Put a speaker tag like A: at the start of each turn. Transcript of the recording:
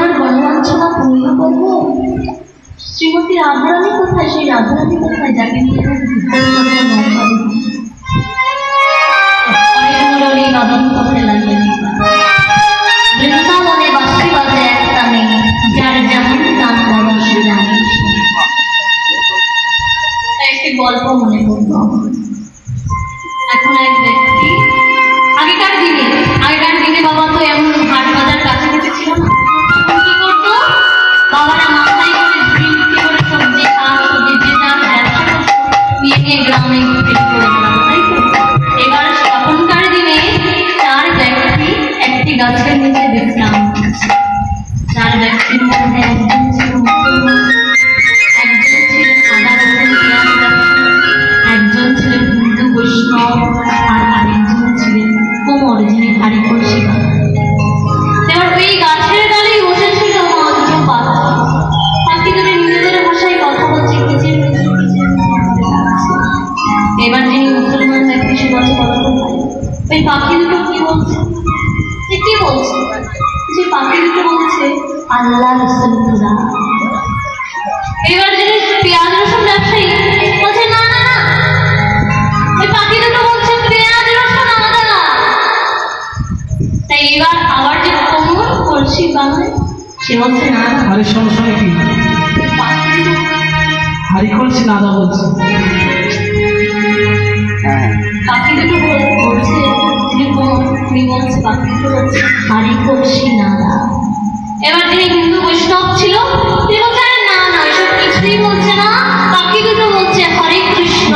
A: আমি যে যমুনার গণবাঞ্ছনা পূর্ণ করব? শ্রীমতী রাধারানী কোথায়? সেই রাধারানী কোথায়? যাকে নিয়ে অনেক বাদন করতে লাগলেন Thank you. ওই পাখি দুটো কি বলছে? সে কি বলছে? যে পাখি দুটো বলছে আল্লাহ রসুল্লাহ এবার যিনি পেঁয়াজ রসুন ব্যবসায়ী বলছে না না না। পাখি দুটো বলছে পেঁয়াজ রসুন আদা তাই এবার আবার যে কোমর কলসি বানায় সে বলছে না না।
B: আরে সমস্যা কি? হারি খুলছি নাদা বলছি।
A: পাখি দুটো বলছে কোমর তিনি বলছে পাখি দুটো হারি কলসি না না এবার যিনি হিন্দু বৈষ্ণব ছিল তিনি বলছেন না না এসব কিছুই বলছে না। পাখি দুটো বলছে হরে কৃষ্ণ।